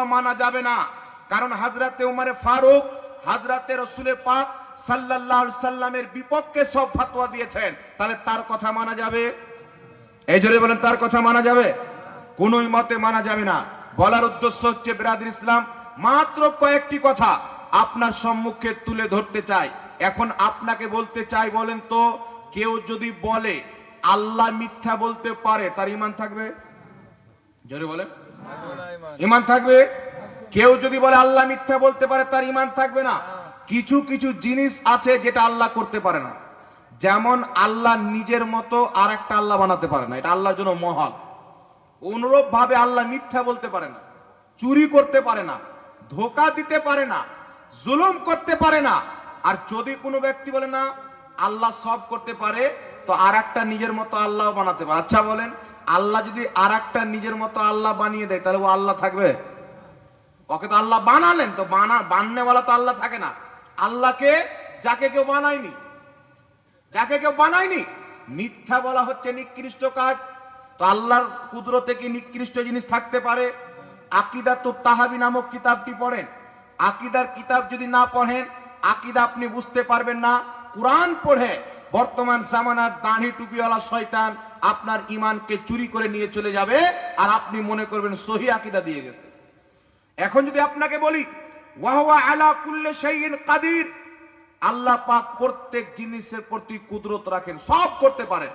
মানা যাবে না। কারণ হাজরাতে উমারে ফারুক, হাজরাতে রসুলের পাক আলাইহি সাল্লামের বিপক্ষে সব ফতোয়া দিয়েছেন। তাহলে তার কথা মানা যাবে? এই জোরে বলেন, তার কথা মানা যাবে? কোনই মতে মানা যাবে না। বলার উদ্দেশ্য হচ্ছে, বিরাদির ইসলাম, মাত্র কয়েকটি কথা আপনার সম্মুখে তুলে ধরতে চাই। এখন আপনাকে বলতে চাই, বলেন তো, কেউ যদি বলে, আল্লাহ মিথ্যা বলতে পারে, তার ইমান থাকবে? জোরে বলেন। ইমান থাকবে? কেউ যদি বলে আল্লাহ মিথ্যা বলতে পারে, তার ইমান থাকবে না। কিছু কিছু জিনিস আছে যেটা আল্লাহ করতে পারে না। যেমন আল্লাহ নিজের মতো আর একটা আল্লাহ বানাতে পারে না। এটা আল্লাহর জন্য মহল। অনুরূপ ভাবে আল্লাহ মিথ্যা বলতে পারে না। চুরি করতে পারে না। ধোকা দিতে পারে না। জুলুম করতে পারে না। আর যদি কোনো ব্যক্তি বলে, না, আল্লাহ সব করতে পারে, তো আর একটা নিজের মতো আল্লাহ বানাতে পারে। আচ্ছা বলেন আল্লাহ যদি আর একটা নিজের মতো আল্লাহ বানিয়ে দেয়, তাহলে ও আল্লাহ থাকবে? ওকে তো আল্লাহ বানালেন, তো বানা বাননেওয়ালা তো আল্লাহ থাকে না। আল্লাহকে যাকে কেউ বানায়নি, যাকে কেউ বানায়নি, মিথ্যা বলা হচ্ছে নিকৃষ্ট কাজ। তো আল্লাহর কুদরতে কি নিকৃষ্ট জিনিস থাকতে পারে? আকিদা তো তাহাবি নামক কিতাবটি পড়েন। আকিদার কিতাব যদি না পড়েন, আকিদা আপনি বুঝতে পারবেন না। কোরআন পড়ে, বর্তমান জামানার দাঁড়ি টুপিওয়ালা শয়তান আপনার ইমানকে চুরি করে নিয়ে চলে যাবে আর আপনি মনে করবেন সহি আকিদা দিয়ে গেছে। এখন যদি আপনাকে বলি, ওয়াহুয়া আলা কুল্লে শাইইন কাদির আল্লাহ পাক প্রত্যেক জিনিসের প্রতি কুদরত রাখেন, সব করতে পারেন।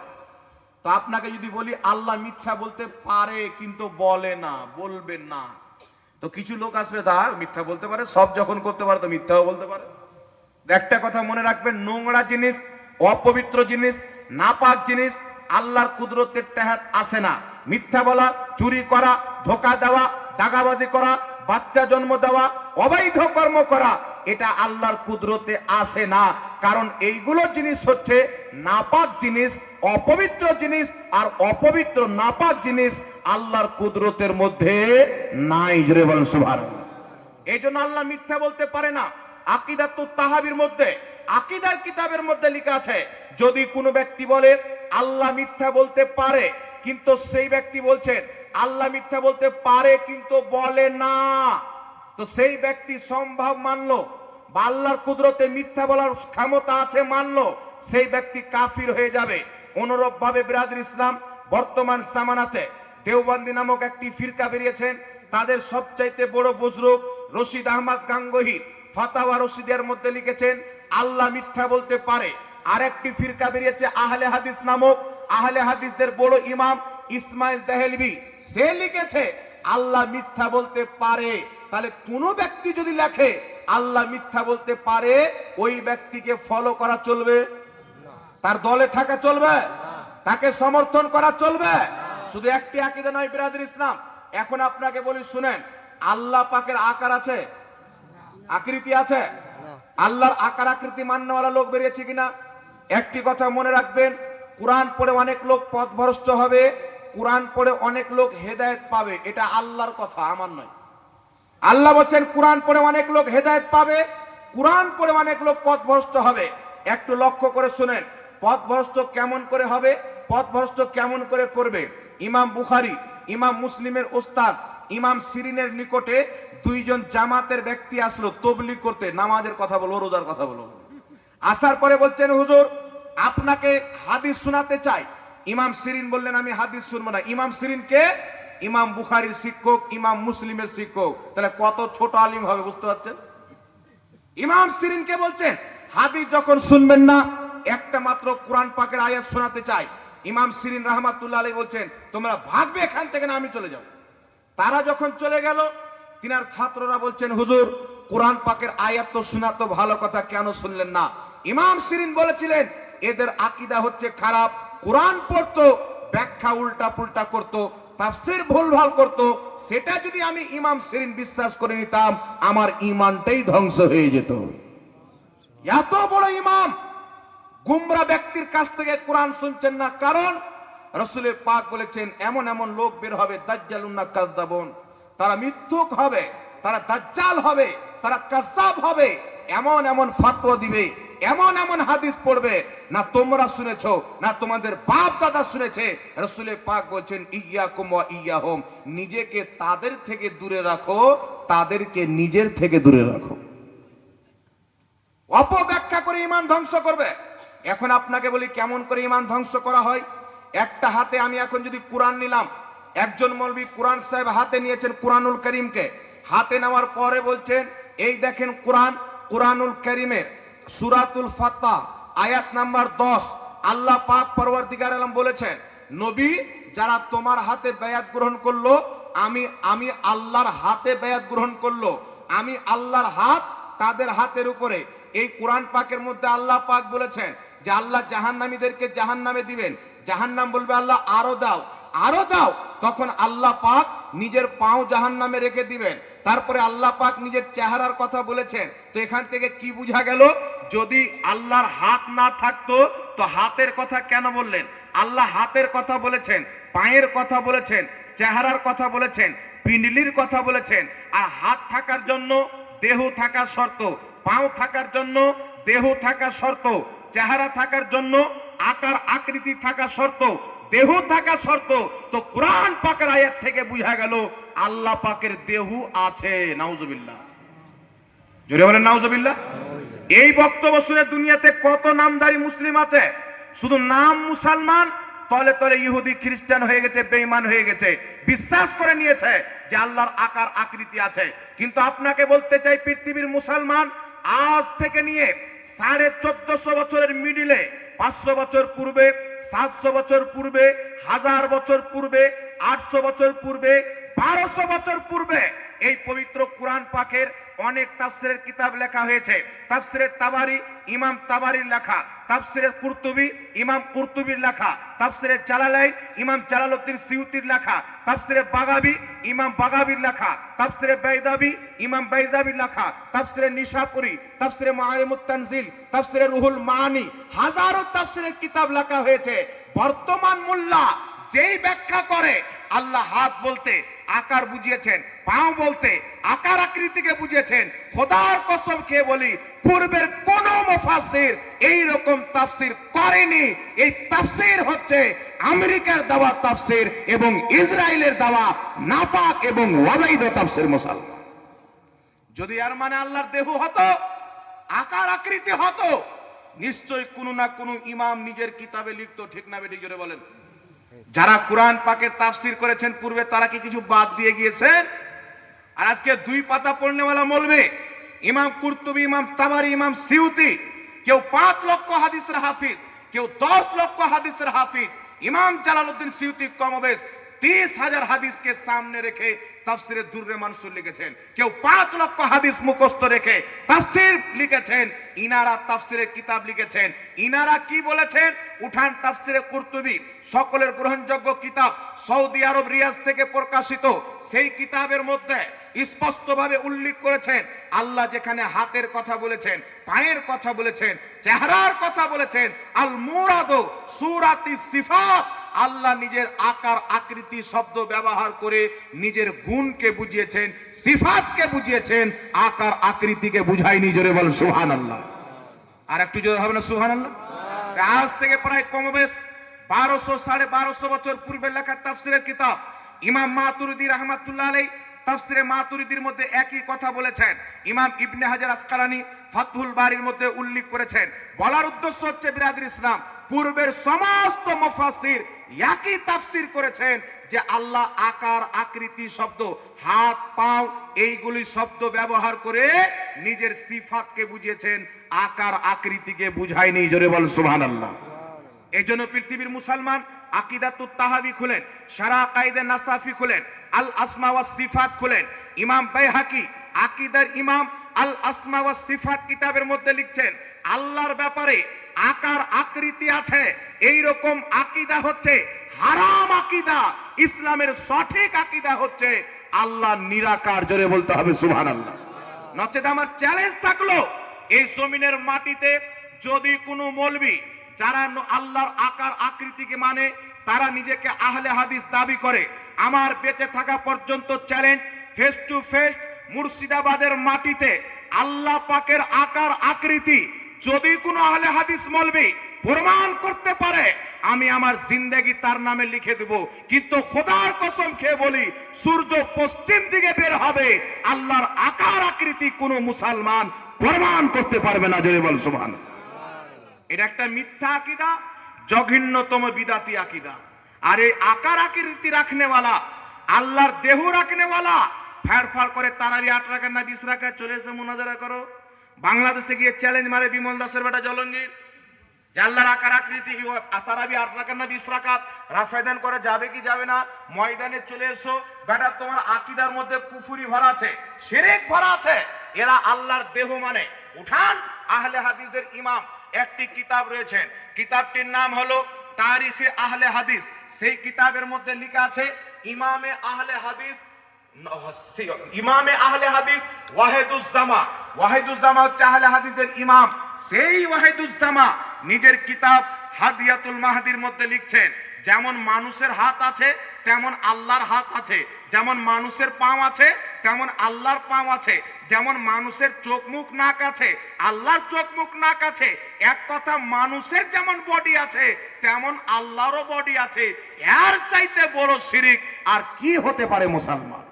তো আপনাকে যদি বলি, আল্লাহ মিথ্যা বলতে পারে কিন্তু বলে না বলবেন না তো কিছু লোক আসবে তা মিথ্যা বলতে পারে, সব যখন করতে পারে তো মিথ্যাও বলতে পারে একটা কথা মনে রাখবেন, নোংরা জিনিস, অপবিত্র জিনিস, নাপাক জিনিস আল্লাহর কুদরতের তেহাত আসে না। মিথ্যা বলা, চুরি করা, ধোকা দেওয়া, দাগাবাজি করা, বাচ্চা জন্ম দেওয়া, অবৈধ কর্ম করা, এটা আল্লাহর কুদরতে আসে না। কারণ এইগুলো জিনিস হচ্ছে নাপাক জিনিস, অপবিত্র জিনিস আর অপবিত্র নাপাক জিনিস আল্লাহর কুদরতের মধ্যে নাই। জোরে বলেন সুবহানাল্লাহ। এই জন্য আল্লাহ মিথ্যা বলতে পারে না। আকিদাত তাহাবির মধ্যে, আকিদার কিতাবের মধ্যে লেখা আছে, যদি কোনো ব্যক্তি বলে আল্লাহ মিথ্যা বলতে পারে, কিন্তু সেই ব্যক্তি বলছেন, আল্লাহ মিথ্যা বলতে পারে, কিন্তু বলে না। তো সেই ব্যক্তি সম্ভব মানলো, বা আল্লাহর কুদরতে মিথ্যা বলার ক্ষমতা আছে মানলো, সেই ব্যক্তি কাফির হয়ে যাবে। অনুরূপ ভাবে বিরাদুল ইসলাম বর্তমান সামানাতে দেওবন্দি নামক একটি ফিরকা বেরিয়েছেন, তাদের সবচাইতে বড় বুজরুক রশিদ আহমদ গাঙ্গহি, ফাতাওয়া রশিদের মধ্যে লিখেছেন, আল্লাহ মিথ্যা বলতে পারে। আরেকটি ফিরকা বেরিয়েছে আহলে হাদিস নামক। আহলে হাদিসদের বড় ইমাম ইসমাইল দেহেলভি। সে লিখেছে, আল্লাহ মিথ্যা বলতে পারে। তাহলে কোন ব্যক্তি যদি লেখে, আল্লাহ মিথ্যা বলতে পারে, ওই ব্যক্তিকে ফলো করা চলবে? তার দলে থাকা চলবে? তাকে সমর্থন করা চলবে? শুধু একটি আকিদা নয়, বিরাদের ইসলাম। এখন আপনাকে বলি, শুনেন, আল্লাহ পাকের আকার আছে? আকৃতি আছে? আল্লাহর আকার আকৃতি মান্যওয়ালা লোক বেরিয়েছে কিনা? একটি কথা মনে রাখবেন, কোরআন পড়ে অনেক লোক পথভ্রষ্ট হবে, কোরআন পড়ে অনেক লোক হেদায়েত পাবে, এটা আল্লাহর কথা, আমার নয়। আল্লাহ বলছেন, কোরআন পড়ে অনেক লোক হেদায়েত পাবে, কোরআন পড়ে অনেক লোক পথভ্রষ্ট হবে। একটু লক্ষ্য করে শুনেন, পথভ্রষ্ট কেমন করে হবে, পথভ্রষ্ট কেমন করে করবে? ইমাম বুখারি, ইমাম মুসলিমের ওস্তাদ, ইমাম সিরিনের নিকটে দুইজন জামাতের ব্যক্তি আসলো তবলি করতে, নামাজের কথা বলব, রোজার কথা বলব। আসার পরে বলছেন, হুজুর, আপনাকে হাদিস শোনাতে চাই। ইমাম সিরিন বললেন, আমি হাদিস শুনব না। ইমাম সিরিন কে? ইমাম বুখারির শিক্ষক, ইমাম মুসলিমের শিক্ষক। তাহলে কত ছোট আলিম হবে বুঝতে পারছেন? ইমাম সিরিনকে বলছেন, হাদিস যখন শুনবেন না, একটা মাত্র কোরআন পাকের আয়াত শোনাতে চাই। ইমাম সিরিন রহমাতুল্লাহ আলী বলছেন, তোমরা ভাগবে এখান থেকে না আমি চলে যাব। তারা যখন চলে গেল, তিনার ছাত্ররা বলছেন, হুজুর, কোরআন পাকের আয়াত তো শোনা তো ভালো কথা, কেন শুনলেন না? ইমাম সিরিন বলেছিলেন, এদের আকিদা হচ্ছে খারাপ। কোরআন পড়তো, ব্যাখ্যা উল্টা পুল্টা করতো, তাফসির ভুলভাল করতো। সেটা যদি আমি ইমাম সিরিন বিশ্বাস করে নিতাম, আমার ইমানটাই ধ্বংস হয়ে যেত। এত বড় ইমাম, গুমরা ব্যক্তির কাছ থেকে কোরআন শুনছেন না। কারণ, রসুলের পাক বলেছেন, এমন এমন লোক বের হবে দাজ্জালুন্না কাজদাবন তারা মিথ্যুক হবে, তারা দাজ্জাল হবে, তারা কাসাব হবে, এমন এমন ফাতোয়া দিবে। এমন এমন হাদিস পড়বে, না তোমরা শুনেছো, না তোমাদের বাপ দাদা শুনেছে। রসুলে পাক বলছেন ইয়া কুমা ইয়া হোম নিজেকে তাদের থেকে দূরে রাখো, তাদেরকে নিজের থেকে দূরে রাখো। অপব্যাখ্যা করে ইমান ধ্বংস করবে। এখন আপনাকে বলি, কেমন করে ইমান ধ্বংস করা হয়? একটা হাতে আমি এখন যদি কোরআন নিলাম, একজন মৌলবী কোরআন সাহেব হাতে নিয়েছেন কোরআনুল করিমকে। হাতে নেওয়ার পরে বলছেন, এই দেখেন কোরআন, কোরআনুল করিমের সুরাতুল ফাত্তা আয়াত নাম্বার দশ। আল্লাহ পাক পরবর্তীকার আলম বলেছেন, নবী, যারা তোমার হাতে বেয়াত গ্রহণ করল, আমি আমি আল্লাহর হাতে বেয়াত গ্রহণ করল, আমি আল্লাহর হাত তাদের হাতের উপরে। এই কোরআন পাকের মধ্যে আল্লাহ পাক বলেছেন যে, আল্লাহ জাহান্নামীদেরকে জাহান্নামে দিবেন। জাহান্নাম বলবে আল্লাহ, আরও দাও আরও দাও। তখন আল্লাহ পাক নিজের পাও জাহান্নামে রেখে দিবেন। তারপরে আল্লাহ পাক নিজের চেহারার কথা বলেছেন। তো এখান থেকে কি বোঝা গেল? যদি আল্লাহর হাত না থাকতো, তো হাতের কথা কেন বললেন? আল্লাহ হাতের কথা বলেছেন, পায়ের কথা বলেছেন, চেহারার কথা বলেছেন, পিন্ডলির কথা বলেছেন। আর হাত থাকার জন্য দেহ থাকা শর্ত, পাও থাকার জন্য দেহ থাকা শর্ত, চেহারা থাকার জন্য আকার আকৃতি থাকা শর্ত, দেহ থাকা শর্ত। তো কোরআন পাকের আয়াত থেকে বুঝা গেল, আল্লাহ পাকের দেহ আছে, নাউজুবিল্লাহ। জোরে বলেন, নাউজুবিল্লাহ। এই বক্তব্য শুনে দুনিয়াতে কত নামদারি মুসলিম আছে? শুধু নাম মুসলমান? তলে তলে ইহুদি, খ্রিস্টান হয়ে গেছে বেইমান হয়ে গেছে। বিশ্বাস করে নিয়েছে যে আল্লাহর আকার, আকৃতি আছে। কিন্তু আপনাকে বলতে চাই, পৃথিবীর মুসলমান আজ থেকে নিয়ে সাড়ে চোদ্দশো বছরের মিডিলে, পাঁচশো বছর পূর্বে, সাতশো বছর পূর্বে, হাজার বছর পূর্বে, আটশো বছর পূর্বে, বারোশো বছর পূর্বে এই পবিত্র কোরআন পাকের অনেক তাফসিরের কিতাব লেখা হয়েছে। তাফসিরের তাবারি, ইমাম তাবারির লেখা। তাফসিরের কুরতুবি, ইমাম কুরতুবির লেখা। তাফসিরের জালালাইন, ইমাম জালালউদ্দিন সিউতির লেখা। তাফসিরে বাগাবি, ইমাম বাগাবির লেখা। তাফসিরে বাইদাবি, ইমাম বাইদাবির লেখা। তাফসিরে নিশাপুরি তাফসিরে মাআরিমুত তানজিল তাফসিরে রুহুল মানি হাজারো তাফসিরের কিতাব লেখা হয়েছে। বর্তমান মোল্লা যেই ব্যাখ্যা করে, আল্লাহ হাত বলতে আকার বুঝিয়েছেন। পাও বলতে আকার আকৃতিকে বুঝেছেন খোদার কসম খেয়ে বলি, পূর্বের কোন মুফাসসির এই রকম তাফসির করেনি। এই তাফসির হচ্ছে আমেরিকার দেওয়া তাফসির এবং ইসরায়েলের দেওয়া নাপাক এবং ওয়াবাইদ তাফসির মুসলমান যদি আর মানে আল্লাহর দেহ হতো, আকার আকৃতি হতো, নিশ্চয় কোনো না কোনো ইমাম নিজের কিতাবে লিখতো, ঠিক না বেটি জোরে বলেন। যারা কোরআন পাকের তাফসির করেছেন, পূর্বে তারা কি কিছু বাদ দিয়ে গিয়েছেন? আর আজকে দুই পাতা পড়নেওয়ালা বলবে ইমাম কুরতুবি, ইমাম তাবারি, ইমাম সিউতি, কেউ পাঁচ লক্ষ হাদিসের হাফিজ, কেউ দশ লক্ষ হাদিসের হাফিজ, ইমাম জালালউদ্দিন সিউতি কমবেশ তিরিশ হাজার হাদিসকে সামনে রেখে তাফসিরে দুর্রে মানসুর লিখেছেন। কেউ পাঁচ লক্ষ হাদিস মুখস্থ রেখে তাফসির লিখেছেন, ইনারা তাফসিরের কিতাব লিখেছেন। ইনারা কি বলেছেন? উঠান তাফসিরে কুরতুবি, সকলের গ্রহণযোগ্য কিতাব সৌদি আরব, রিয়াজ থেকে প্রকাশিত। সেই কিতাবের মধ্যে স্পষ্টভাবে উল্লেখ করেছেন। আল্লাহ যেখানে হাতের কথা বলেছেন পায়ের কথা বলেছেন চেহারার কথা বলেছেন আল মুরাদো সুরাতি সিফাত। আল্লাহ নিজের আকার আকৃতি শব্দ ব্যবহার করে নিজের গুণকে বুঝিয়েছেন সিফাতকে বুঝিয়েছেন আকার আকৃতিকে বুঝায়নি জোরে বল সুহান আল্লাহ আর একটু জোরে হবে না সুহান আল্লাহ আজ থেকে প্রায় কমবেশ বারোশো সাড়ে বারোশো বছর পূর্বে লেখা তাফসিরের কিতাব। ইমাম মাতুরিদি রহমাতুল্লাহ আলাই তাফসিরে মাতুরিদির মধ্যে একই কথা বলেছেন। ইমাম ইবনে হাজার আসকালানি ফাতহুল বাড়ির মধ্যে উল্লেখ করেছেন। বলার উদ্দেশ্য হচ্ছে বিরাদির ইসলাম। পূর্বের সমস্ত মুফাসসির একই তাফসির করেছেন যে আল্লাহ আকার, আকৃতি, শব্দ, হাত, পাও, এইগুলি শব্দ ব্যবহার করে নিজের সিফাতকে বুঝিয়েছেন। আকার, আকৃতিকে বুঝায়নি। জোরে বল সুবহানাল্লাহ। এই জন্য পৃথিবীর মুসলমান আকিদাতুত তাহাবি খুলেন সারা কায়দে নাসাফি খুলেন আল আসমা ওয়া সিফাত খুলেন। ইমাম বাইহাকি, আকিদার ইমাম আল আসমা ওয়া সিফাত কিতাবের মধ্যে লিখছেন, আল্লাহর ব্যাপারে আকার আকৃতি আছে এই রকম আকিদা হচ্ছে, হারাম আকিদা, ইসলামের সঠিক আকিদা হচ্ছে, আল্লাহ নিরাকার, জোরে বলতে হবে, সুবহানাল্লাহ। নচেত আমার চ্যালেঞ্জ থাকল, এই জমিনের মাটিতে যদি কোনো মলবি যারা আল্লাহর আকার আকৃতিকে মানে তারা নিজেকে আহলে হাদিস দাবি করে আমার বেঁচে থাকা পর্যন্ত চ্যালেঞ্জ ফেস টু ফেস মুর্শিদাবাদের মাটিতে আল্লাহ পাকের আকার আকৃতি যদি কোনো আহলে হাদিস মলবি প্রমাণ করতে পারে, আমি আমার জিন্দেগি তার নামে লিখে দেব। কিন্তু খোদার কসম খেয়ে বলি, সূর্য পশ্চিম দিকে বের হবে, আল্লাহর আকার আকৃতি কোনো মুসলমান প্রমাণ করতে পারবে না জয় বল সুবহান এটা একটা মিথ্যা আকিদা, জঘিন্যতম বিদাতি আকিদা। আর এই আকার আকৃতি রাখনেওয়ালা, আল্লাহর দেহ রাখনেওয়ালা ফ্যার ফার করে তারাবি আট রাখার না বিশ রাখার চলে এসে মোনাজারা করো। বাংলাদেশে গিয়ে চ্যালেঞ্জ মারে বিমল দাসের বেটা জলঙ্গির। যে আল্লাহর আকার আকৃতি তারাবি আট রাখার না বিশ রাখাত রাফায়দান করে যাবে কি যাবে না, ময়দানে চলে এসো। বেটা, তোমার আকিদার মধ্যে কুফুরি ভরা আছে, শিরিক ভরা আছে। এরা আল্লাহর দেহ মানে। উঠান, আহলে হাদিসদের ইমাম, একটি কিতাব রয়েছে। কিতাবটির নাম হলো তারিখে আহলে হাদিস। সেই কিতাবের মধ্যে লেখা আছে, ইমামে আহলে হাদিস ইমামে আহলে হাদিস ওয়াহেদুজ্জামা। ওয়াহেদুজ্জামা হচ্ছে আহলে হাদিসের ইমাম। সেই ওয়াহেদুজ্জামা নিজের কিতাব হাদিয়াতুল মাহাদির মধ্যে লিখছেন। যেমন মানুষের হাত আছে, তেমন আল্লাহর হাত আছে। যেমন মানুষের পাও আছে তেমন আল্লাহর পাম আছে, যেমন মানুষের চোখ মুখ নাক আছে, আল্লাহর চোখ মুখ নাক আছে, এক কথা মানুষের যেমন বডি আছে, তেমন আল্লাহরও বডি আছে। এর চাইতে বড় শিরিক আর কি হতে পারে মুসলমান?